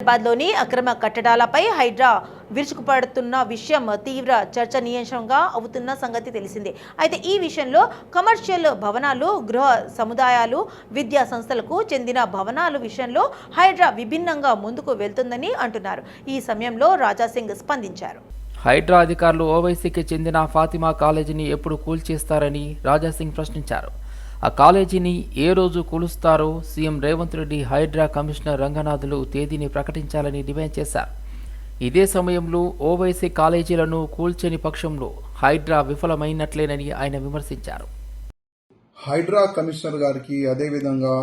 హైదరాబాద్లోని అక్రమ కట్టడాలపై హైడ్రా విరుచుకుపడుతున్న విషయం తీవ్ర చర్చనీయాంశంగా అవుతున్న సంగతి తెలిసిందే. అయితే ఈ విషయంలో కమర్షియల్ భవనాలు గృహ సముదాయాలు విద్యా సంస్థలకు చెందిన భవనాలు విషయంలో హైడ్రా విభిన్నంగా ముందుకు వెళ్తుందని అంటున్నారు. ఈ సమయంలో రాజాసింగ్ స్పందించారు. హైడ్రా అధికారులు ఓవైసీకి చెందిన ఫాతిమా కాలేజీని ఎప్పుడు కూల్చేస్తారని రాజాసింగ్ ప్రశ్నించారు. ఆ కాలేజీని ఏ రోజు కూలుస్తారో సీఎం రేవంత్ రెడ్డి హైడ్రా కమిషనర్ రంగనాథులు తేదీని ప్రకటించాలని డిమాండ్ చేశారు. ఇదే సమయంలో ఓవైసీ కాలేజీలను కూల్చని పక్షంలో హైడ్రా విఫలమైనట్లేనని ఆయన విమర్శించారు. హైడ్రా కమిషనర్ గారికి అదేవిధంగా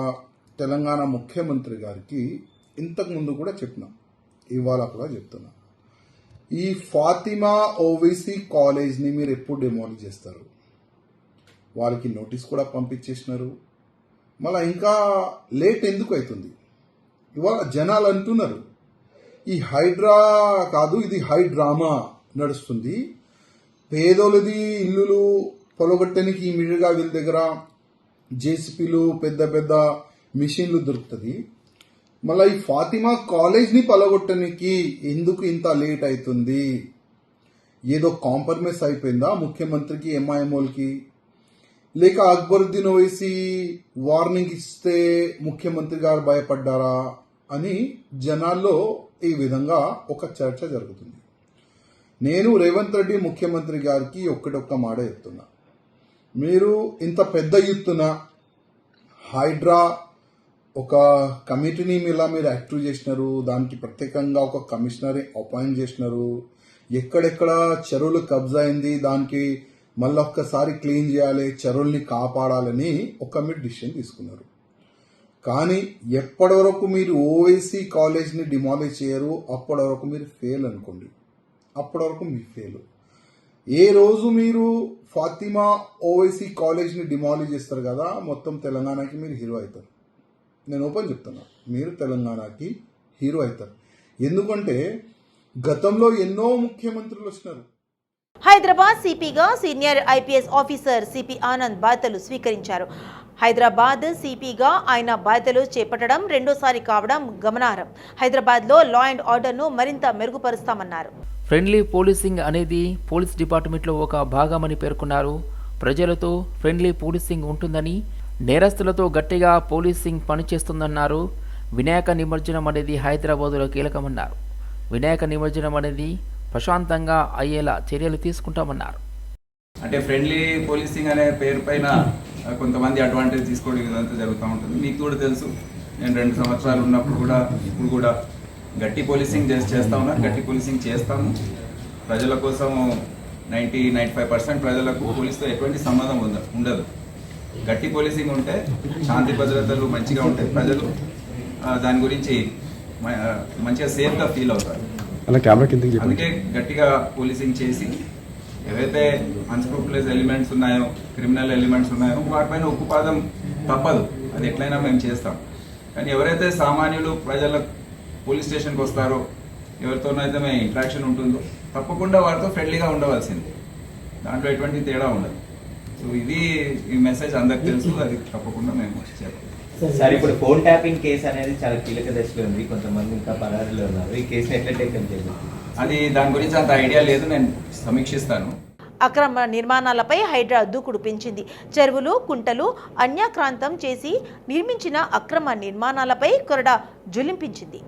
తెలంగాణ ముఖ్యమంత్రి గారికి ఇంతకుముందు కూడా చెప్పినాం. ఇవాళ కూడా చెప్తున్నాం. ఈ ఫాతిమా ఓవైసీ కాలేజ్ని మీరు ఎప్పుడు డెమాలిష్ చేస్తారు? వాళ్ళకి నోటీస్ కూడా పంపించేసినారు. మళ్ళీ ఇంకా లేట్ ఎందుకు అవుతుంది ఇవాళ జనాలు అంటున్నారు ఈ హైడ్రా కాదు ఇది హైడ్రామా నడుస్తుంది. పేదోళ్ళది ఇల్లులు పొలగొట్టడానికి ఇమీడియట్గా వీళ్ళ దగ్గర జేసీపీలు పెద్ద పెద్ద మిషన్లు దొరుకుతుంది. మళ్ళీ ఈ ఫాతిమా కాలేజ్ని పలగొట్టడానికి ఎందుకు ఇంత లేట్ అవుతుంది ఏదో కాంప్రమైజ్ అయిపోయిందా ముఖ్యమంత్రికి ఎంఐఎంఓలకి? లేక అక్బరుద్దీన్ ఓవైసీ వార్నింగ్ ఇస్తే ముఖ్యమంత్రి గారు భయపడ్డారా అని జనాల్లో ఈ విధంగా ఒక చర్చ జరుగుతుంది. నేను రేవంత్ రెడ్డి ముఖ్యమంత్రి గారికి ఒక్కటొక్క మాట చెప్తున్నా. మీరు ఇంత పెద్ద ఎత్తున హైడ్రా ఒక కమిటీని ఇలా మీరు యాక్టివ్ చేసినారు దానికి ప్రత్యేకంగా ఒక కమిషనర్ అపాయింట్ చేసినారు ఎక్కడెక్కడ చెరువులు కబ్జా అయింది దానికి మళ్ళీ ఒక్కసారి క్లీన్ చేయాలి చెరువుల్ని కాపాడాలని ఒక మీరు డిసిషన్ తీసుకున్నారు. కానీ ఎప్పటి వరకు మీరు ఓవైసీ కాలేజ్ని డిమాలిష్ చేయరు అప్పటి వరకు మీరు ఫెయిల్ అనుకోండి. అప్పటి వరకు మీ ఫెయిల్. ఏ రోజు మీరు ఫాతిమా ఓవైసీ కాలేజ్ని డిమాలిష్ చేస్తారు కదా మొత్తం తెలంగాణకి మీరు హీరో అవుతారు. నేను ఓపెన్ చెప్తున్నా మీరు తెలంగాణకి హీరో అవుతారు. ఎందుకంటే గతంలో ఎన్నో ముఖ్యమంత్రులు వచ్చినారు. Hyderabad సిపిగా senior IPS officer CP Anand బాధ్యతలు స్వీకరించారు. హైదరాబాద్ సిపిగా ఆయన బాధ్యతలు చేపట్టడం రెండోసారి కావడం గమనార్హం. హైదరాబాద్లో లా అండ్ ఆర్డర్ను మరింత మెరుగుపరుస్తామన్నారు. ఫ్రెండ్లీ పోలీసింగ్ అనేది పోలీస్ డిపార్ట్మెంట్లో ఒక భాగమని పేర్కొన్నారు. ప్రజలతో ఫ్రెండ్లీ పోలీసింగ్ ఉంటుందని నేరస్తులతో గట్టిగా పోలీసింగ్ పనిచేస్తుందన్నారు. వినాయక నిమజ్జనం అనేది హైదరాబాదులో కీలకమన్నారు. వినాయక నిమజ్జనం అనేది ప్రశాంతంగా అయ్యేలా చర్యలు తీసుకుంటామన్నారు. అంటే ఫ్రెండ్లీ పోలీసింగ్ అనే పేరు పైన కొంతమంది అడ్వాంటేజ్ తీసుకోవడం ఇదంతా జరుగుతూ ఉంటుంది. మీకు కూడా తెలుసు నేను రెండు సంవత్సరాలు ఉన్నప్పుడు కూడా ఇప్పుడు కూడా గట్టి పోలీసింగ్ చేసి చేస్తా ఉన్నాను గట్టి పోలీసింగ్ చేస్తాము. ప్రజల కోసం నైంటీ నైంటీ ఫైవ్ పర్సెంట్ ప్రజలకు పోలీస్తో ఎటువంటి సంబంధం ఉంద ఉండదు. గట్టి పోలీసింగ్ ఉంటే శాంతి భద్రతలు మంచిగా ఉంటాయి. ప్రజలు దాని గురించి మంచిగా సేఫ్గా ఫీల్ అవుతారు. అలా కెమెరా కిందకి అందుకే గట్టిగా పోలీసింగ్ చేసి ఏవైతే అన్స్క్రూపులస్ ఎలిమెంట్స్ ఉన్నాయో క్రిమినల్ ఎలిమెంట్స్ ఉన్నాయో వాటిపైన ఉక్కుపాదం తప్పదు. అది ఎట్లయినా మేము చేస్తాం. కానీ ఎవరైతే సామాన్యులు ప్రజల పోలీస్ స్టేషన్కి వస్తారో ఎవరితోనైతే మేము ఇంట్రాక్షన్ ఉంటుందో తప్పకుండా వారితో ఫ్రెండ్లీగా ఉండవలసింది. దాంట్లో ఎటువంటి తేడా ఉండదు. సో ఇది ఈ మెసేజ్ అందరికి తెలుసు అది తప్పకుండా మేము చేస్తాం. సార్. ఇప్పుడు ఫోన్ ట్యాపింగ్ కేసు అనేది చాలా కీలక దశలో ఉంది. కొంతమంది ఇంకా పరారీలో ఉన్నారు. ఈ కేసుని ఎట్లా టేకన్ చేయాలి అది దాని గురించి అంత ఐడియా లేదు. నేను సమీక్షిస్తాను. అక్రమ నిర్మాణాలపై హైడ్రా దూకుడు పెంచింది. చెరువులు కుంటలు అన్యాక్రాంతం చేసి నిర్మించిన అక్రమ నిర్మాణాలపై కొరడా జులింపించింది.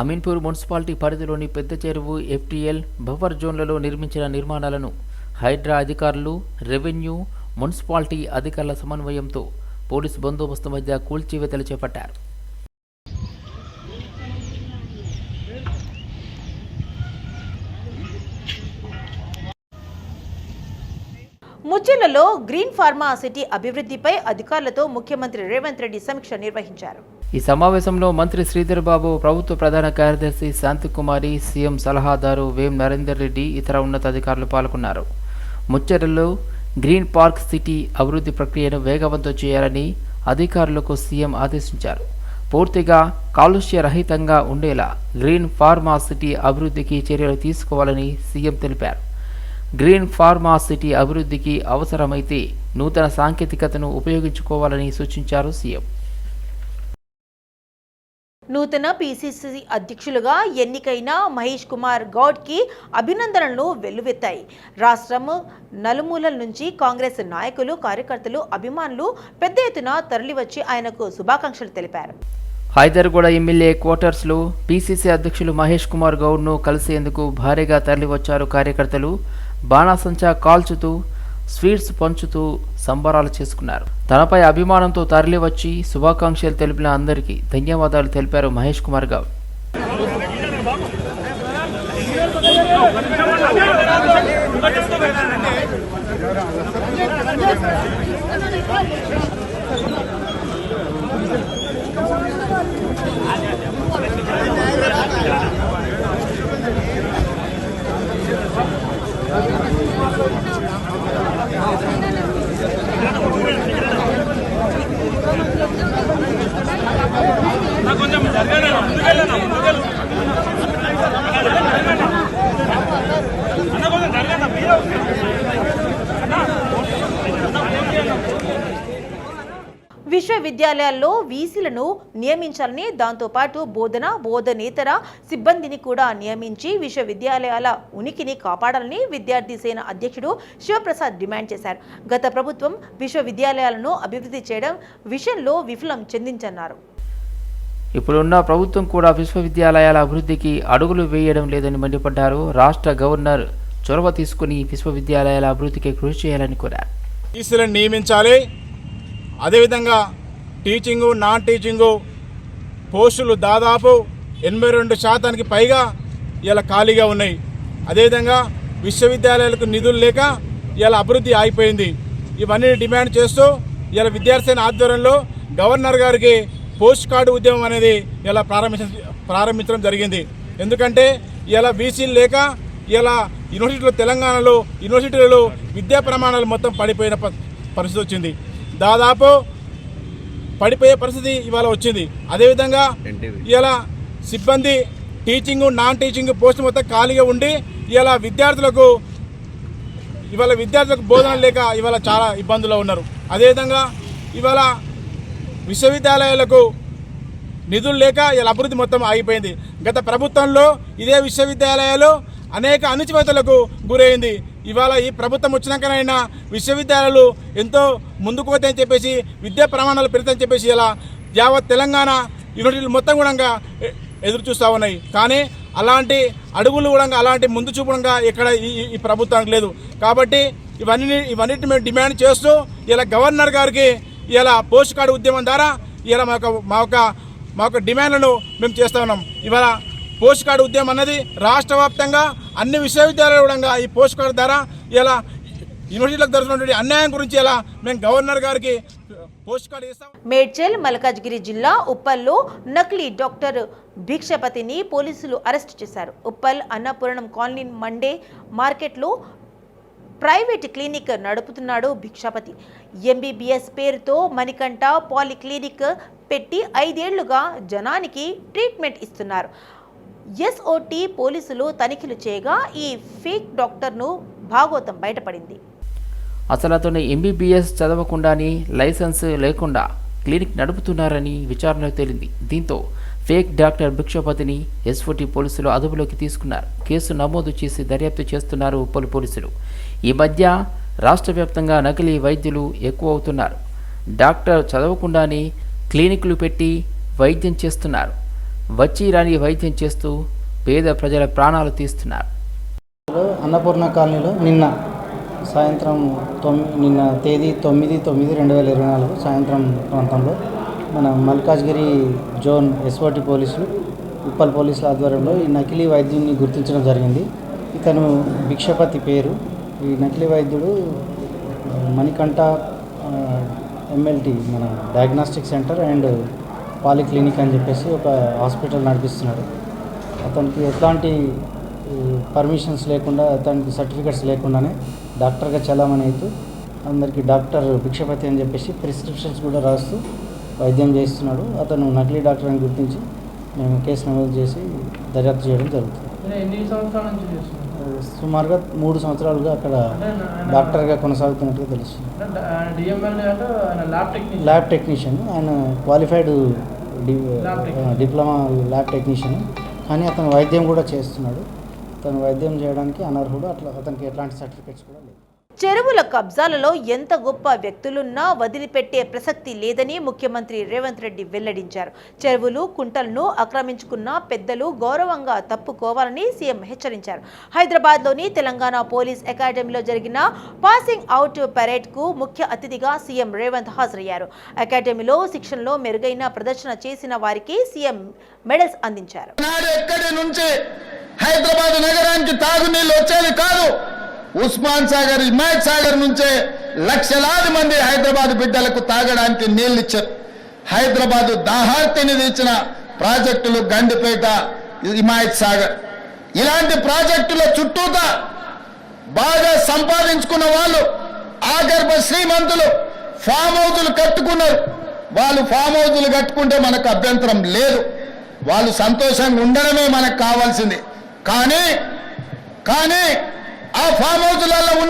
అమీన్పూర్ మున్సిపాలిటీ పరిధిలోని పెద్ద చెరువు ఎఫ్టీఎల్ బఫర్ జోన్లలో నిర్మించిన నిర్మాణాలను హైడ్రా అధికారులు రెవెన్యూ మున్సిపాలిటీ అధికారుల సమన్వయంతో పోలీసు బందోబస్తు మధ్య కూల్చివేతలు చేపట్టారు. ముచ్చెలలో గ్రీన్ ఫార్మా సిటీ అభివృద్ధిపై అధికారులతో ముఖ్యమంత్రి రేవంత్ రెడ్డి సమీక్ష నిర్వహించారు. ఈ సమావేశంలో మంత్రి శ్రీధర్ బాబు ప్రభుత్వ ప్రధాన కార్యదర్శి శాంతికుమారి సీఎం సలహాదారు వేం నరేందర్ రెడ్డి ఇతర ఉన్నతాధికారులు పాల్గొన్నారు. ముచ్చటలో గ్రీన్ పార్క్ సిటీ అభివృద్ధి ప్రక్రియను వేగవంతం చేయాలని అధికారులకు సీఎం ఆదేశించారు. పూర్తిగా కాలుష్య రహితంగా ఉండేలా గ్రీన్ ఫార్మా సిటీ అభివృద్ధికి చర్యలు తీసుకోవాలని సీఎం తెలిపారు. గ్రీన్ ఫార్మా సిటీ అభివృద్ధికి అవసరమైతే నూతన సాంకేతికతను ఉపయోగించుకోవాలని సూచించారు సీఎం. నూతన పిసిసి అధ్యక్షులుగా ఎన్నికైన మహేష్ కుమార్ గౌడ్కి అభినందనలు వెల్లువెత్తాయి. రాష్ట్రం నలుమూలల నుంచి కాంగ్రెస్ నాయకులు కార్యకర్తలు అభిమానులు పెద్ద ఎత్తున తరలివచ్చి ఆయనకు శుభాకాంక్షలు తెలిపారు. హైదర్గూడ ఎమ్మెల్యే క్వార్టర్స్లో పీసీసీ అధ్యక్షులు మహేష్ కుమార్ గౌడ్ను కలిసేందుకు భారీగా తరలివచ్చారు కార్యకర్తలు. బాణాసంచా కాల్చుతూ స్వీట్స్ పంచుతూ సంబరాలు చేసుకున్నారు. తనపై అభిమానంతో తరలివచ్చి శుభాకాంక్షలు తెలిపిన అందరికీ ధన్యవాదాలు తెలిపారు మహేష్ కుమార్ గౌడ్. 네. విశ్వవిద్యాలయాల్లో వీసీలను నియమించాలని దాంతోపాటు బోధన బోధనేతర సిబ్బందిని కూడా నియమించి విశ్వవిద్యాలయాల ఉనికిని కాపాడాలని విద్యార్థి సేన అధ్యక్షుడు శివప్రసాద్ డిమాండ్ చేశారు. గత ప్రభుత్వం విశ్వవిద్యాలయాలను అభివృద్ధి చేయడం విషయంలో విఫలం చెందించన్నారు. ఇప్పుడున్న ప్రభుత్వం కూడా విశ్వవిద్యాలయాల అభివృద్ధికి అడుగులు వేయడం లేదని మండిపడ్డారు. రాష్ట్ర గవర్నర్ చొరవ తీసుకుని విశ్వవిద్యాలయాల అభివృద్ధికి కృషి చేయాలని కోరారు. నియమించాలి. అదేవిధంగా టీచింగు నాన్ టీచింగు పోస్టులు దాదాపు ఎనభై రెండు శాతానికి పైగా ఇలా ఖాళీగా ఉన్నాయి. అదేవిధంగా విశ్వవిద్యాలయాలకు నిధులు లేక ఇలా అభివృద్ధి ఆగిపోయింది. ఇవన్నీ డిమాండ్ చేస్తూ ఇలా విద్యార్థిని ఆధ్వర్యంలో గవర్నర్ గారికి పోస్ట్ కార్డు ఉద్యమం అనేది ఇలా ప్రారంభించ ప్రారంభించడం జరిగింది. ఎందుకంటే ఇలా బీసీలు లేక ఇలా యూనివర్సిటీలో తెలంగాణలో యూనివర్సిటీలలో విద్యా ప్రమాణాలు మొత్తం పడిపోయిన ప- పరిస్థితి వచ్చింది. దాదాపు పడిపోయే పరిస్థితి ఇవాళ వచ్చింది. అదేవిధంగా ఇలా సిబ్బంది టీచింగ్ నాన్ టీచింగ్ పోస్ట్ మొత్తం ఖాళీగా ఉండి ఇలా విద్యార్థులకు ఇవాళ విద్యార్థులకు బోధన లేక ఇవాళ చాలా ఇబ్బందుల్లో ఉన్నారు. అదేవిధంగా ఇవాళ విశ్వవిద్యాలయాలకు నిధులు లేక ఇలా అభివృద్ధి మొత్తం ఆగిపోయింది. గత ప్రభుత్వంలో ఇదే విశ్వవిద్యాలయాలు అనేక అణచివేతలకు గురైంది. ఇవాళ ఈ ప్రభుత్వం వచ్చినాకనైనా విశ్వవిద్యాలయాలు ఎంతో ముందుకు పోతాయని చెప్పేసి విద్యా ప్రమాణాలు పెడతాయని చెప్పేసి ఇలా యావత్ తెలంగాణ యూనివర్సిటీలు మొత్తం కూడా ఎ- ఎదురు చూస్తూ ఉన్నాయి. కానీ అలాంటి అడుగులు కూడా అలాంటి ముందు చూపడంగా ఇక్కడ ఈ ఈ- ఈ ప్రభుత్వానికి లేదు. కాబట్టి ఇవన్నీ ఇవన్నిటిని మేము డిమాండ్ చేస్తూ ఇలా గవర్నర్ గారికి ఇలా పోస్ట్ కార్డు ఉద్యమం ద్వారా ఇలా మా యొక్క మా యొక్క మా యొక్క డిమాండ్లను మేము చేస్తా ఉన్నాం. ఇవాళ పోస్ట్ కార్డు ఉద్యమం అన్నది రాష్ట్ర వ్యాప్తంగా అన్ని విశ్వవిద్యాలయాలు కూడా ఈ పోస్ట్ కార్డు ద్వారా ఇలా యూనివర్సిటీలకు జరుగుతున్నటువంటి అన్యాయం గురించి ఇలా మేము గవర్నర్ గారికి పోస్ట్ కార్డు ఇస్తాం. మేడ్చల్ మల్కాజ్గిరి జిల్లా ఉప్పల్లో నకిలీ డాక్టర్ భిక్షపతిని పోలీసులు అరెస్ట్ చేశారు. ఉప్పల్ అన్నపూర్ణం కాలనీ మండే మార్కెట్లో ప్రైవేట్ క్లినిక్ నడుపుతున్నాడు భిక్షపతి. ఎంబీబీఎస్ పేరుతో మణికంఠ పాలిక్లినిక్ పెట్టి ఐదేళ్ళుగా జనానికి ట్రీట్మెంట్ ఇస్తున్నారు. ఎస్ఓటి పోలీసులు తనిఖీలు చేయగా ఈ ఫేక్ డాక్టర్ను భాగోతం బయటపడింది. అసలు అతను ఎంబీబీఎస్ చదవకుండానే లైసెన్స్ లేకుండా క్లినిక్ నడుపుతున్నారని విచారణ తేలింది. దీంతో ఫేక్ డాక్టర్ భిక్షపతిని ఎస్ఓటి పోలీసులు అదుపులోకి తీసుకున్నారు. కేసు నమోదు చేసి దర్యాప్తు చేస్తున్నారు పలు పోలీసులు. ఈ మధ్య రాష్ట్ర వ్యాప్తంగా నకిలీ వైద్యులు ఎక్కువ అవుతున్నారు. డాక్టర్ చదవకుండానే క్లినిక్లు పెట్టి వైద్యం చేస్తున్నారు. వచ్చి రాని వైద్యం చేస్తూ పేద ప్రజల ప్రాణాలు తీస్తున్నారు. అన్నపూర్ణ కాలనీలో నిన్న సాయంత్రం తొమ్మిది నిన్న తేదీ తొమ్మిది తొమ్మిది రెండు వేల ఇరవై నాలుగు సాయంత్రం ప్రాంతంలో మన మల్కాజ్గిరి జోన్ ఎస్ఓటి పోలీసులు ఉప్పల్ పోలీసుల ఆధ్వర్యంలో ఈ నకిలీ వైద్యుని గుర్తించడం జరిగింది. ఇతను భిక్షపతి పేరు. ఈ నకిలీ వైద్యుడు మణికంఠ ఎంఎల్టీ మన డయాగ్నాస్టిక్ సెంటర్ అండ్ పాలిక్లినిక్ అని చెప్పేసి ఒక హాస్పిటల్ నడిపిస్తున్నాడు. అతనికి ఎట్లాంటి పర్మిషన్స్ లేకుండా అతనికి సర్టిఫికెట్స్ లేకుండానే డాక్టర్గా చలామణి అవుతూ అందరికీ డాక్టర్ భిక్షపతి అని చెప్పేసి ప్రిస్క్రిప్షన్స్ కూడా రాస్తూ వైద్యం చేస్తున్నాడు. అతను నకిలీ డాక్టర్ అని గుర్తించి మేము కేసు నమోదు చేసి దర్యాప్తు చేయడం జరుగుతుంది. ఎన్ని సంవత్సరాల నుంచి సుమారుగా మూడు సంవత్సరాలుగా అక్కడ డాక్టర్గా కొనసాగుతున్నట్టుగా తెలుస్తుంది. Lab technician. ఆయన క్వాలిఫైడ్ డిప్లొమా ల్యాబ్ టెక్నీషియన్. కానీ అతను వైద్యం కూడా చేస్తున్నాడు. అతను వైద్యం చేయడానికి అనర్హుడు. అట్లా అతనికి ఎట్లాంటి సర్టిఫికేట్స్ కూడా లేవు. చెరువుల కబ్జాలలో ఎంత గొప్ప వ్యక్తులున్నా వదిలిపెట్టే ప్రసక్తి లేదని ముఖ్యమంత్రి రేవంత్ రెడ్డి వెల్లడించారు. చెరువులు కుంటలను ఆక్రమించుకున్న పెద్దలు గౌరవంగా తప్పుకోవాలని సీఎం హెచ్చరించారు. హైదరాబాద్లోని తెలంగాణ పోలీస్ అకాడమీలో జరిగిన పాసింగ్ అవుట్ పరేడ్కు ముఖ్య అతిథిగా సీఎం రేవంత్ హాజరయ్యారు. అకాడమీలో శిక్షణలో మెరుగైన ప్రదర్శన చేసిన వారికి సీఎం మెడల్స్ అందించారు. హైదరాబాద్ నగరానికి తాగునీళ్ళు వచ్చేది కాదు. ఉస్మాన్ సాగర్ హిమాయత్ సాగర్ నుంచే లక్షలాది మంది హైదరాబాద్ బిడ్డలకు తాగడానికి నీళ్ళు ఇచ్చారు హైదరాబాద్ దాహార్తిని తీర్చిన ప్రాజెక్టులు గండిపేట హిమాయత్ సాగర్. ఇలాంటి ప్రాజెక్టుల చుట్టూతా బాగా సంపాదించుకున్న వాళ్ళు ఆగర్భ శ్రీమంతులు ఫామ్ హౌజులు కట్టుకున్నారు. వాళ్ళు ఫామ్ హౌజులు కట్టుకుంటే మనకు అభ్యంతరం లేదు. వాళ్ళు సంతోషంగా ఉండడమే మనకు కావాల్సింది. కానీ కానీ ఆ ఫామ్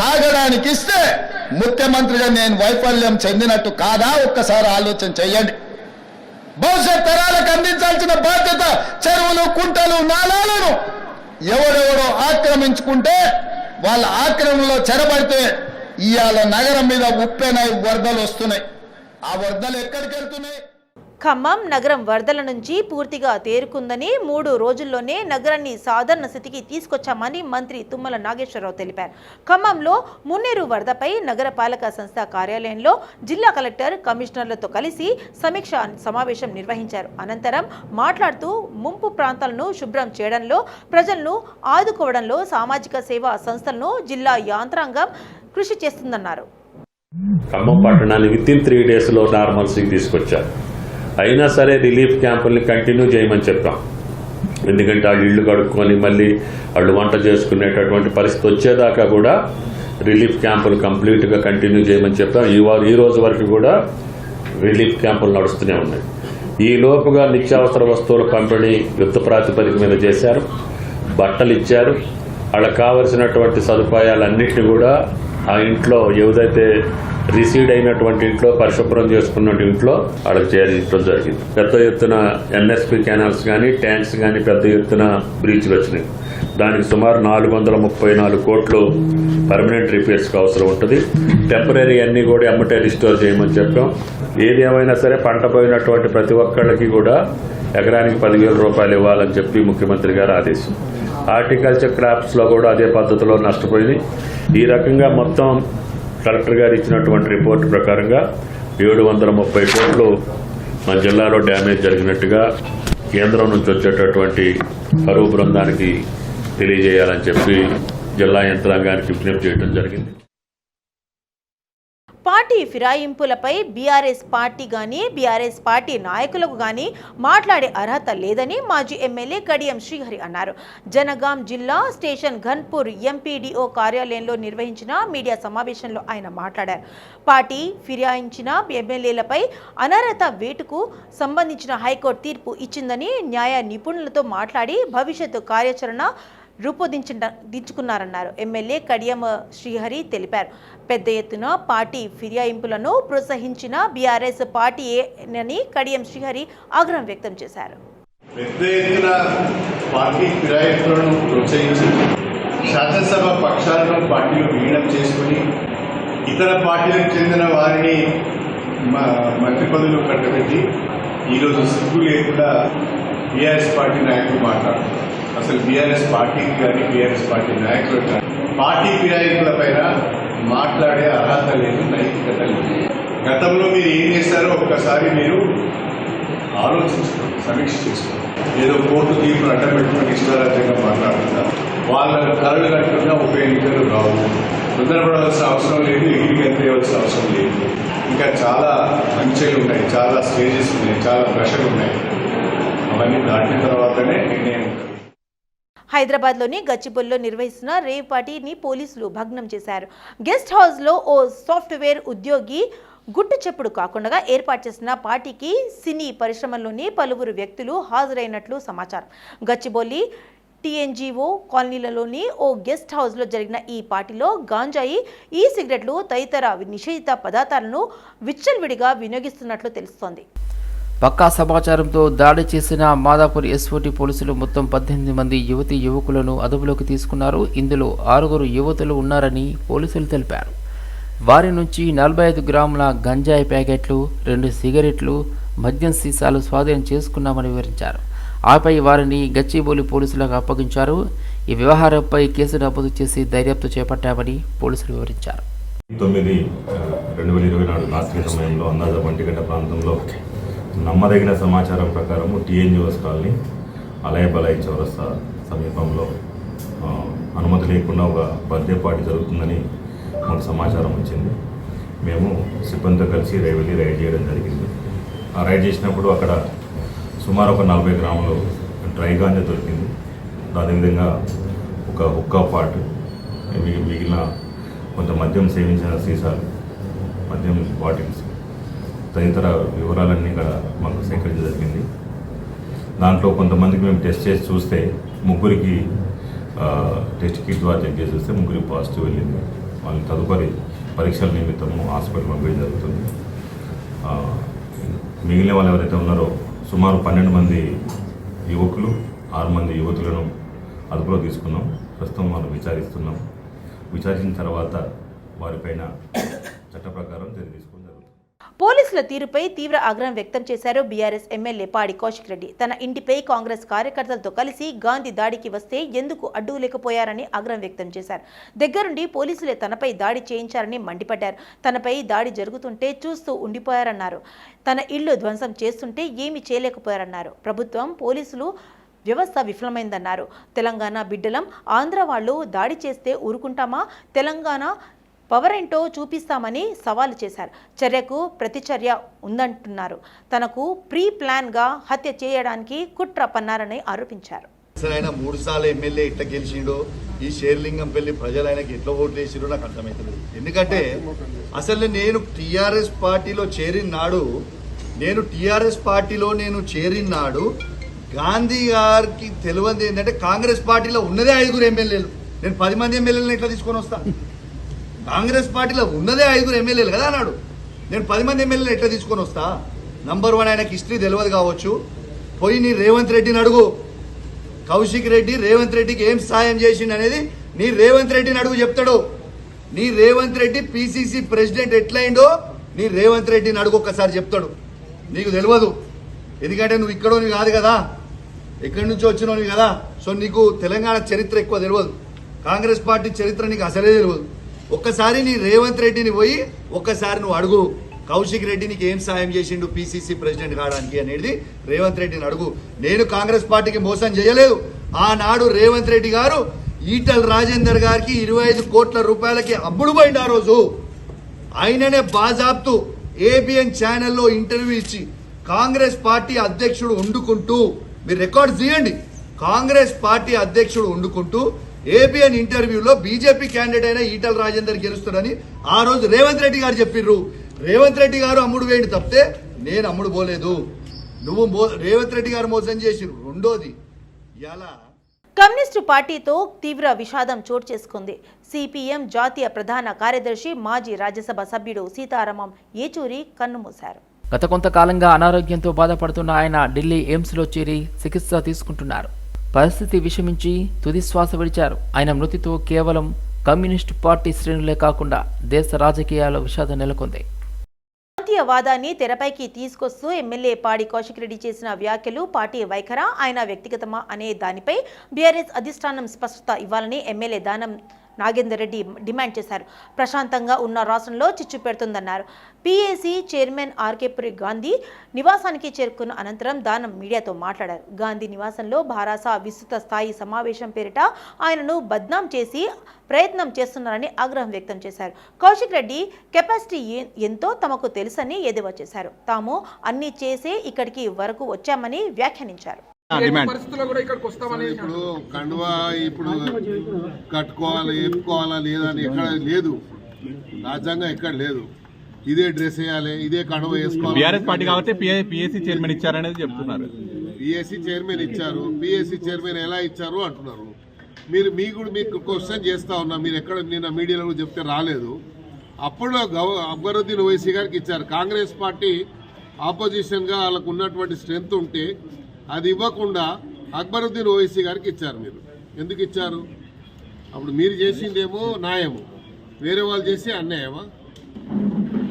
తాగడానికి ఇస్తే ముఖ్యమంత్రిగా నేను వైఫల్యం చెందినట్టు కాదా? ఒక్కసారి ఆలోచన చెయ్యండి. భవిష్యత్ తరాలకు అందించాల్సిన బాధ్యత చెరువులు కుంటలు నాలాలను ఎవడెవడో ఆక్రమించుకుంటే వాళ్ళ ఆక్రమణలో చెరబడితే ఇవాళ నగరం మీద ఉప్పెనై వరదలు వస్తున్నాయి. ఆ వరదలు ఎక్కడికి వెళ్తున్నాయి ఖమ్మం నగరం వరదల నుంచి పూర్తిగా తేరుకుందని మూడు రోజుల్లోనే నగరాన్ని సాధారణ స్థితికి తీసుకొచ్చామని మంత్రి తుమ్మల నాగేశ్వరరావు తెలిపారు. ఖమ్మంలో మున్నేరు వరదపై నగరపాలక సంస్థ కార్యాలయంలో జిల్లా కలెక్టర్ కమిషనర్లతో కలిసి సమీక్ష సమావేశం నిర్వహించారు. అనంతరం మాట్లాడుతూ ముంపు ప్రాంతాలను శుభ్రం చేయడంలో ప్రజలను ఆదుకోవడంలో సామాజిక సేవా సంస్థలను జిల్లా యాంత్రాంగం కృషి చేస్తుందన్నారు. ఖమ్మం పట్టణాన్ని విత్ ఇన్ త్రీ డేస్లో నార్మల్సీకి తీసుకొచ్చారు. అయినా సరే రిలీఫ్ క్యాంపుల్ని కంటిన్యూ చేయమని చెప్పాం. ఎందుకంటే వాళ్ళు ఇళ్ళు కడుక్కొని మళ్ళీ వాళ్ళు వంట చేసుకునేటటువంటి పరిస్థితి వచ్చేదాకా కూడా రిలీఫ్ క్యాంపులు కంప్లీట్గా కంటిన్యూ చేయమని చెప్పాం. ఈ వారు ఈ రోజు వరకు కూడా రిలీఫ్ క్యాంపులు నడుస్తూనే ఉన్నాయి. ఈ లోపుగా నిత్యావసర వస్తువుల పంపిణీ యుద్ధ ప్రాతిపదిక మీద చేశారు. బట్టలు ఇచ్చారు. వాళ్ళకి కావలసినటువంటి సదుపాయాలన్నింటినీ కూడా ఆ ఇంట్లో ఏదైతే రిసీడ్ అయినటువంటి ఇంట్లో పరిశుభ్రం చేసుకున్న ఇంట్లో వాళ్ళకి చేరించడం జరిగింది. పెద్ద ఎత్తున ఎన్ఎస్పి కెనాల్స్ కానీ ట్యాంక్స్ కానీ పెద్ద ఎత్తున బ్రీచ్లు వచ్చినాయి. దానికి సుమారు నాలుగు వందల ముప్పై నాలుగు కోట్లు పర్మనెంట్ రిపేర్స్కి అవసరం ఉంటుంది. టెంపరీ అన్నీ కూడా ఎమ్మటే రిస్టోర్ చేయమని చెప్పాం. ఏది ఏమైనా సరే పంట పోయినటువంటి ప్రతి ఒక్కళ్ళకి కూడా ఎకరానికి పదివేల రూపాయలు ఇవ్వాలని చెప్పి ముఖ్యమంత్రి గారు ఆదేశం హార్టికల్చర్ క్రాప్స్లో కూడా అదే పద్ధతిలో నష్టపోయింది ఈ రకంగా మొత్తం కలెక్టర్ గారు ఇచ్చినటువంటి రిపోర్ట్ ప్రకారంగా ఏడు వందల ముప్పై కోట్లు మన జిల్లాలో డ్యామేజ్ జరిగినట్టుగా కేంద్రం నుంచి వచ్చేటటువంటి కరువు బృందానికి తెలియజేయాలని చెప్పి జిల్లా యంత్రాంగానికి విజ్ఞప్తి చేయడం జరిగింది. పార్టీ ఫిరాయింపులపై బీఆర్ఎస్ పార్టీ కానీ బీఆర్ఎస్ పార్టీ నాయకులకు కానీ మాట్లాడే అర్హత లేదని మాజీ ఎమ్మెల్యే కడియం శ్రీహరి అన్నారు. జనగాం జిల్లా స్టేషన్ ఘన్పూర్ ఎంపీడీఓ కార్యాలయంలో నిర్వహించిన మీడియా సమావేశంలో ఆయన మాట్లాడారు. పార్టీ ఫిరాయించిన ఎమ్మెల్యేలపై అనర్హత వేటుకు సంబంధించిన హైకోర్టు తీర్పు ఇచ్చిందని న్యాయ నిపుణులతో మాట్లాడి భవిష్యత్తు కార్యాచరణ రూపొందించుకున్నారన్నారు ఎమ్మెల్యే కడియం శ్రీహరి తెలిపారు. పెద్ద ఎత్తున పార్టీ ఫిర్యాయింపులను ప్రోత్సహించిన బీఆర్ఎస్ పార్టీయేనని కడియం శ్రీహరి ఆగ్రహం వ్యక్తం చేశారు. పెద్ద ఎత్తున పార్టీ ఫిరాయింపులను ప్రోత్సహించి శాసనసభ పక్షాలను పార్టీలో విలీనం చేసుకుని ఇతర పార్టీలకు చెందిన వారిని మంత్రి పదవులు కట్టబెట్టి ఈరోజు సిగ్గు లేకుండా బీఆర్ఎస్ పార్టీ నాయకులు మాట్లాడుతున్నారు. అసలు బీఆర్ఎస్ పార్టీకి కానీ బీఆర్ఎస్ పార్టీ నాయకులకు కానీ పార్టీ ఫిరాయింపుల పైన మాట్లాడే అర్హత లేదు నైతికత లేదు. గతంలో మీరు ఏం చేశారో ఒక్కసారి మీరు ఆలోచించుకోండి సమీక్ష చేసుకోండి. ఏదో కోర్టు తీర్పు అడ్డం పెట్టుకుని ఇష్టారాజ్యంగా మాట్లాడుతున్నా వాళ్ళ కళ్ళు కట్టుకున్న ఉప ఎన్నికలు రావు. తొందరపడవలసిన అవసరం లేదు ఎగిరికి ఎత్తేయవలసిన అవసరం లేదు. ఇంకా చాలా అంచెలు ఉన్నాయి చాలా స్టేజెస్ ఉన్నాయి చాలా ప్రెషర్ ఉన్నాయి. అవన్నీ దాటిన తర్వాతనే నిర్ణయం ఉంటుంది. హైదరాబాద్లోని గచ్చిబొల్లో నిర్వహిస్తున్న రేవ్ పార్టీని పోలీసులు భగ్నం చేశారు. గెస్ట్ హౌస్లో ఓ సాఫ్ట్వేర్ ఉద్యోగి గుట్టు చెప్పుడు కాకుండా ఏర్పాటు చేసిన పార్టీకి సినీ పరిశ్రమలోని పలువురు వ్యక్తులు హాజరైనట్లు సమాచారం. గచ్చిబౌలి టీఎన్జీఓ కాలనీలలోని ఓ గెస్ట్ హౌస్లో జరిగిన ఈ పార్టీలో గాంజాయి ఈ సిగరెట్లు తదితర నిషేధిత పదార్థాలను విచ్చలవిడిగా వినియోగిస్తున్నట్లు తెలుస్తోంది. పక్కా సమాచారంతో దాడి చేసిన మాదాపూర్ ఎస్ఓటి పోలీసులు మొత్తం పద్దెనిమిది మంది యువతి యువకులను అదుపులోకి తీసుకున్నారు. ఇందులో ఆరుగురు యువతులు ఉన్నారని పోలీసులు తెలిపారు. వారి నుంచి నలభై ఐదు గ్రాముల గంజాయి ప్యాకెట్లు రెండు సిగరెట్లు మద్యం సీసాలు స్వాధీనం చేసుకున్నామని వివరించారు. ఆపై వారిని గచ్చిబౌలి పోలీసులకు అప్పగించారు. ఈ వ్యవహారంపై కేసు నమోదు చేసి దర్యాప్తు చేపట్టామని పోలీసులు వివరించారు. తొమ్మిది రెండు వేల ఇరవై నాడు రాత్రి సమయంలో అందాజ వంటిగంట ప్రాంతంలో నమ్మదగిన సమాచారం ప్రకారము టీఎన్జిఓస్ కాలనీ అలయ బలై చౌరస్తా సమీపంలో అనుమతి లేకుండా ఒక బర్త్డే పార్టీ జరుగుతుందని మాకు సమాచారం వచ్చింది. మేము సిబ్బందితో కలిసి రైవెళ్ళి రైడ్ చేయడం జరిగింది. ఆ రైడ్ చేసినప్పుడు అక్కడ సుమారు ఒక నలభై గ్రాములు డ్రై గాంజా దొరికింది. అదేవిధంగా ఒక హుక్కా పాట్ మిగిలిన కొంత మద్యం సేవించిన సీసాలు మద్యం బాటిల్స్ తదితర వివరాలన్నీ ఇక్కడ మాకు సేకరించడం జరిగింది. దాంట్లో కొంతమందికి మేము టెస్ట్ చేసి చూస్తే ముగ్గురికి టెస్ట్ కిట్ ద్వారా చెక్ చేసి చూస్తే ముగ్గురికి పాజిటివ్ వెళ్ళింది. వాళ్ళని తదుపరి పరీక్షల నిమిత్తము హాస్పిటల్ పంపించడం జరుగుతుంది. మిగిలిన వాళ్ళు ఎవరైతే ఉన్నారో సుమారు పన్నెండు మంది యువకులు ఆరు మంది యువతులను అదుపులో తీసుకున్నాం. ప్రస్తుతం మనం విచారిస్తున్నాం. విచారించిన తర్వాత వారిపైన చట్ట ప్రకారం చర్య పోలీసుల తీరుపై తీవ్ర ఆగ్రహం వ్యక్తం చేశారు బీఆర్ఎస్ ఎమ్మెల్యే పాడి కౌశిక్ రెడ్డి. తన ఇంటిపై కాంగ్రెస్ కార్యకర్తలతో కలిసి గాంధీ దాడికి వస్తే ఎందుకు అడ్డు లేకపోయారని ఆగ్రహం వ్యక్తం చేశారు. దగ్గరుండి పోలీసులే తనపై దాడి చేయించారని మండిపడ్డారు. తనపై దాడి జరుగుతుంటే చూస్తూ ఉండిపోయారన్నారు. తన ఇల్లు ధ్వంసం చేస్తుంటే ఏమీ చేయలేకపోయారన్నారు. ప్రభుత్వం పోలీసులు వ్యవస్థ విఫలమైందన్నారు. తెలంగాణ బిడ్డలం ఆంధ్ర వాళ్ళు దాడి చేస్తే ఊరుకుంటామా? తెలంగాణ పవర్ ఏంటో చూపిస్తామని సవాలు చేశారు. చర్యకు ప్రతిచర్య ఉందంటున్నారు. తనకు ప్రీ ప్లాన్గా హత్య చేయడానికి కుట్ర పన్నారని ఆరోపించారు. ఆయన మూడు సార్లు ఎమ్మెల్యే ఎట్లా గెలిచిండో ఈ షేర్లింగం పెళ్ళి ప్రజలు ఆయనకి ఎట్లా ఓట్లు వేసిండో నాకు అర్థమవుతుంది ఎందుకంటే అసలు నేను టీఆర్ఎస్ పార్టీలో చేరిన నాడు నేను టీఆర్ఎస్ పార్టీలో నేను చేరినాడు గాంధీ గారికి తెలియంది ఏంటంటే కాంగ్రెస్ పార్టీలో ఉన్నదే ఐదుగురు ఎమ్మెల్యేలు. నేను పది మంది ఎమ్మెల్యేలను ఎట్లా తీసుకొని వస్తాను కాంగ్రెస్ పార్టీలో ఉన్నదే ఐదుగురు ఎమ్మెల్యేలు కదా అన్నాడు. నేను పది మంది ఎమ్మెల్యేలు ఎట్లా తీసుకొని వస్తా? నంబర్ వన్ ఆయనకి హిస్టరీ తెలియదు కావచ్చు. పోయి నీ రేవంత్ రెడ్డిని అడుగు. కౌశిక్ రెడ్డి రేవంత్ రెడ్డికి ఏం సాయం చేసిండు అనేది నీ రేవంత్ రెడ్డిని అడుగు చెప్తాడు. నీ రేవంత్ రెడ్డి పిసిసి ప్రెసిడెంట్ ఎట్లయిండో నీ రేవంత్ రెడ్డిని అడుగు ఒక్కసారి చెప్తాడు. నీకు తెలియదు ఎందుకంటే నువ్వు ఇక్కడోని కాదు కదా. ఎక్కడి నుంచి వచ్చినోని కదా. సో నీకు తెలంగాణ చరిత్ర ఎక్కువ తెలియదు కాంగ్రెస్ పార్టీ చరిత్ర నీకు అసలే తెలియదు ఒక్కసారి నీ రేవంత్ రెడ్డిని పోయి ఒక్కసారి నువ్వు అడుగు కౌశిక్ రెడ్డి నీకు ఏం సాయం చేసిండు పిసిసి ప్రెసిడెంట్ కావడానికి అనేది రేవంత్ రెడ్డిని అడుగు. నేను కాంగ్రెస్ పార్టీకి మోసం చేయలేదు. ఆనాడు రేవంత్ రెడ్డి గారు ఈటల్ రాజేందర్ గారికి ఇరవై ఐదు కోట్ల రూపాయలకి అమ్ముడు పోయిండు ఆ రోజు. ఆయననే బాజాబ్తూ ఏబిఎన్ ఛానల్లో ఇంటర్వ్యూ ఇచ్చి కాంగ్రెస్ పార్టీ అధ్యక్షుడు వండుకుంటూ మీరు రికార్డ్ తీయండి. కాంగ్రెస్ పార్టీ అధ్యక్షుడు వండుకుంటూ ఏబిఎన్ ఇంటర్వ్యూలో బీజేపీ క్యాండిడేట్ అయిన ఈటల రాజేందర్ గెలుస్తాడని ఆ రోజు రేవంత్ రెడ్డి గారు చెప్పిర్రు. రేవంత్ రెడ్డి గారు అమ్ముడు వేయండి తప్పితే నేను అమ్ముడు పోలేదు. నువ్వు రేవంత్ రెడ్డి గారు మోసం చేసిర్రు. రెండోది ఎలా కమ్యూనిస్టు పార్టీతో తీవ్ర విషాదం చోటు చేసుకుంది. సిపిఎం జాతీయ ప్రధాన కార్యదర్శి మాజీ రాజ్యసభ సభ్యుడు సీతారామం ఏచూరి కన్నుమూశారు గత కొంతకాలంగా అనారోగ్యంతో బాధపడుతున్న ఆయన ఢిల్లీ ఎయిమ్స్లో చేరి చికిత్స తీసుకుంటున్నారు. పరిస్థితి విషమించి తుది శ్వాస విడిచారు. ఆయన మృతితో కేవలం కమ్యూనిస్టు పార్టీ శ్రేణులే కాకుండా దేశ రాజకీయాల్లో విషాదం నెలకొంది. ప్రాంతీయవాదాన్ని తెరపైకి తీసుకొస్తూ ఎమ్మెల్యే పాడి కౌశిక్ రెడ్డి చేసిన వ్యాఖ్యలు పార్టీ వైఖరా ఆయన వ్యక్తిగతమా అనే దానిపై బీఆర్ఎస్ అధిష్టానం స్పష్టత ఇవ్వాలని ఎమ్మెల్యే దానం నాగేందర్ రెడ్డి డిమాండ్ చేశారు. ప్రశాంతంగా ఉన్న రాష్ట్రంలో చిచ్చు పెడుతుందన్నారు. పీఏసీ చైర్మన్ ఆర్కేపురి గాంధీ నివాసానికి చేరుకున్న అనంతరం దానం మీడియాతో మాట్లాడారు. గాంధీ నివాసంలో భారాస విస్తృత స్థాయి సమావేశం పేరిట ఆయనను బద్నాం చేసి ప్రయత్నం చేస్తున్నారని ఆగ్రహం వ్యక్తం చేశారు. కౌశిక్ రెడ్డి కెపాసిటీ ఎంతో తమకు తెలుసని ఎద్దేవా చేశారు. తాము అన్ని చేసే ఇక్కడికి వరకు వచ్చామని వ్యాఖ్యానించారు. ఇప్పుడు కండువా ఇప్పుడు కట్టుకోవాలి వేపుకోవాలా లేదా అని ఎక్కడ లేదు. రాజ్యాంగం ఎక్కడ లేదు. ఇదే డ్రెస్ వేయాలి ఇదే కండువ వేసుకోవాలి. బీఆర్ఎస్ పార్టీ కాబట్టి పిఎస్సి చైర్మన్ ఇచ్చారనేది చెప్తున్నారు. పిఎస్సి చైర్మన్ ఇచ్చారు. పిఎస్సి చైర్మన్ ఎలా ఇచ్చారు అంటున్నారు. మీరు మీ కూడా మీకు క్వశ్చన్ చేస్తా ఉన్నా మీరు ఎక్కడ నిన్న మీడియాలో కూడా చెప్తే రాలేదు. అప్పుడు గవ అక్బరుద్దీన్ ఓవైసీ గారికి ఇచ్చారు. కాంగ్రెస్ పార్టీ ఆపోజిషన్గా వాళ్ళకు ఉన్నటువంటి స్ట్రెంగ్త్ ఉంటే అది ఇవ్వకుండా అక్బరుద్దీన్ ఓవైసీ గారికి ఇచ్చారు మీరు. ఎందుకు ఇచ్చారు? అప్పుడు మీరు చేసిందేమో న్యాయము. వేరే వాళ్ళు చేసి అన్యాయమా?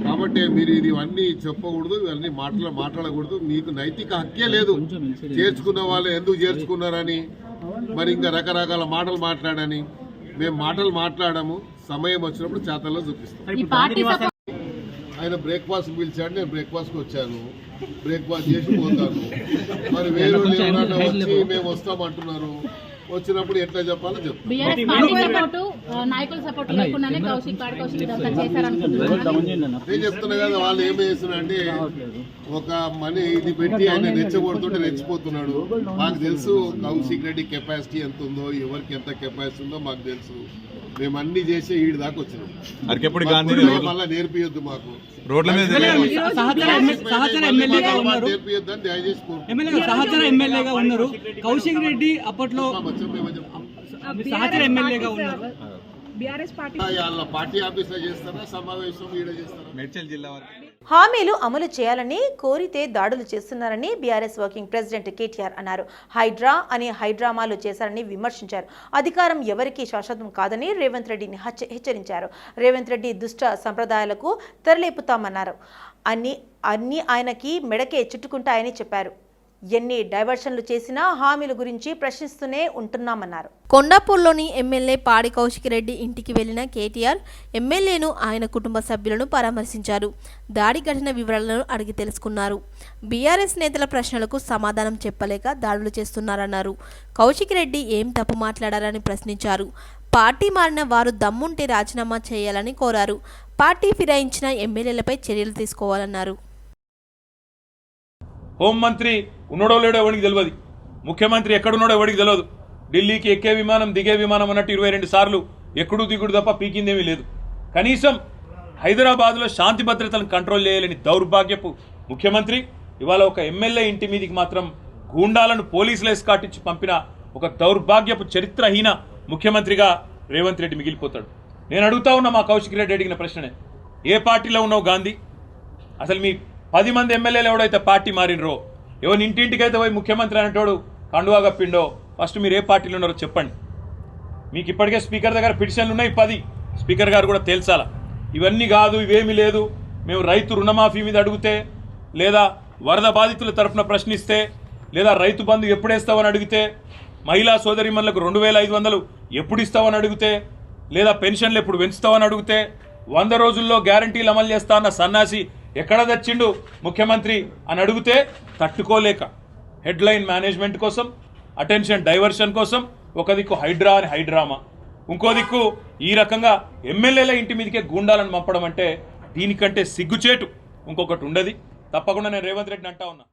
కాబట్టి మీరు ఇది ఇవన్నీ చెప్పకూడదు ఇవన్నీ మాటలు మాట్లాడకూడదు. మీకు నైతిక హక్కే లేదు. చేర్చుకున్న వాళ్ళు ఎందుకు చేర్చుకున్నారని? మరి ఇంకా రకరకాల మాటలు మాట్లాడని. మేము మాటలు మాట్లాడము సమయం వచ్చినప్పుడు చేతల్లో చూపిస్తాం. ఆయన బ్రేక్ఫాస్ట్ పిలిచాడు నేను బ్రేక్ఫాస్ట్కి వచ్చాను. బ్రేక్ఫాస్ట్ చేసి పోతాను మరి వేరే వచ్చి మేము వస్తామంటున్నారు. వచ్చినప్పుడు ఎట్లా చెప్పాలో చెప్తాం బీఆర్ఎస్ పార్టీ సపోర్టు నాయకుల సపోర్ట్ లేకుండానే కౌశిక్ పాడి కౌశిక్ ఇదంతా చేశారనుకుంటున్నాను. వాళ్ళు ఏం చేస్తున్నారంటే ఒక మనీ ఇది పెట్టి ఆయన రెచ్చగొడుతుంటే రెచ్చిపోతున్నాడు. మాకు తెలుసు కౌశిక్ రెడ్డి కెపాసిటీ ఎంత ఉందో ఎవరికి ఎంత కెపాసిటీ ఉందో మాకు తెలుసు. మేము అన్ని చేసి ఈడి దాకా వచ్చినాం. మళ్ళీ నేర్పియొద్దు మాకు. రోడ్ల మీద. సహచర ఎమ్మెల్యేగా ఉన్నారు. కౌశిక్ రెడ్డి అప్పట్లో. సహచర ఎమ్మెల్యేగా ఉన్నారు. వాళ్ళ పార్టీ ఆఫీస్లో చేస్తారా? సమావేశం ఈడ చేస్తారా? మేడ్చల్ జిల్లా వరకు. హామీలు అమలు చేయాలని కోరితే దాడులు చేస్తున్నారని బీఆర్ఎస్ వర్కింగ్ ప్రెసిడెంట్ కేటీఆర్ అన్నారు. హైడ్రా అని హైడ్రామాలు చేశారని విమర్శించారు. అధికారం ఎవరికీ శాశ్వతం కాదని రేవంత్ రెడ్డిని హెచ్చ- హెచ్చరించారు. రేవంత్ రెడ్డి దుష్ట సంప్రదాయాలకు తెరలేపుతామన్నారు. అన్ని అన్ని ఆయనకి మెడకే చుట్టుకుంటాయని చెప్పారు. ఎన్ని డైవర్షన్లు చేసినా హామీల గురించి ప్రశ్నిస్తూనే ఉంటున్నామన్నారు. కొండాపూర్లోని ఎమ్మెల్యే పాడి కౌశిక్ రెడ్డి ఇంటికి వెళ్ళిన కేటీఆర్ ఎమ్మెల్యేను ఆయన కుటుంబ సభ్యులను పరామర్శించారు. దాడి ఘటన వివరాలను అడిగి తెలుసుకున్నారు. బీఆర్ఎస్ నేతల ప్రశ్నలకు సమాధానం చెప్పలేక దాడులు చేస్తున్నారన్నారు. కౌశిక్ రెడ్డి ఏం తప్పు మాట్లాడారని ప్రశ్నించారు. పార్టీ మారిన వారు దమ్ముంటే రాజీనామా చేయాలని కోరారు. పార్టీ ఫిరాయించిన ఎమ్మెల్యేలపై చర్యలు తీసుకోవాలన్నారు. హోంమంత్రి ఉన్నాడో లేడో ఎవరికి తెలియదు ముఖ్యమంత్రి ఎక్కడున్నాడో ఎవరికి తెలియదు ఢిల్లీకి ఎక్కే విమానం దిగే విమానం అన్నట్టు ఇరవై రెండు సార్లు ఎక్కడు దిగుడు తప్ప పీకిందేమీ లేదు. కనీసం హైదరాబాద్లో శాంతి భద్రతలను కంట్రోల్ చేయలేని దౌర్భాగ్యపు ముఖ్యమంత్రి ఇవాళ ఒక ఎమ్మెల్యే ఇంటి మీదకి మాత్రం గూండాలను పోలీసులు ఎస్కాటించి పంపిన ఒక దౌర్భాగ్యపు చరిత్రహీన ముఖ్యమంత్రిగా రేవంత్ రెడ్డి మిగిలిపోతాడు. నేను అడుగుతా ఉన్నా మా కౌశిక్ రెడ్డి అడిగిన ప్రశ్ననే. ఏ పార్టీలో ఉన్నావు గాంధీ? అసలు మీ పది మంది ఎమ్మెల్యేలు ఎవడైతే పార్టీ మారినరో ఎవరి ఇంటింటికైతే పోయి ముఖ్యమంత్రి అనేటోడు కండువా కప్పిండో ఫస్ట్ మీరు ఏ పార్టీలో ఉన్నారో చెప్పండి. మీకు ఇప్పటికే స్పీకర్ దగ్గర పిటిషన్లు ఉన్నాయి పది. స్పీకర్ గారు కూడా తేల్చాల. ఇవన్నీ కాదు ఇవేమీ లేదు. మేము రైతు రుణమాఫీ మీద అడిగితే లేదా వరద బాధితుల తరఫున ప్రశ్నిస్తే లేదా రైతు బంధు అని అడిగితే మహిళా సోదరిమణులకు రెండు వేల ఐదు వందలు ఎప్పుడు ఇస్తావని అడిగితే లేదా పెన్షన్లు ఎప్పుడు పెంచుతావని అడిగితే వంద రోజుల్లో గ్యారంటీలు అమలు చేస్తా అన్న సన్నాసి ఎక్కడ తెచ్చిండు ముఖ్యమంత్రి అని అడిగితే తట్టుకోలేక. హెడ్లైన్ మేనేజ్మెంట్ కోసం అటెన్షన్ డైవర్షన్ కోసం ఒక దిక్కు హైడ్రా అని హైడ్రామా. ఇంకో దిక్కు ఈ రకంగా ఎమ్మెల్యేల ఇంటి మీదకే గూండాలను పంపడం అంటే దీనికంటే సిగ్గుచేటు. ఇంకొకటి ఉండదు. తప్పకుండా నేను రేవంత్ రెడ్డిని అంటా ఉన్నా.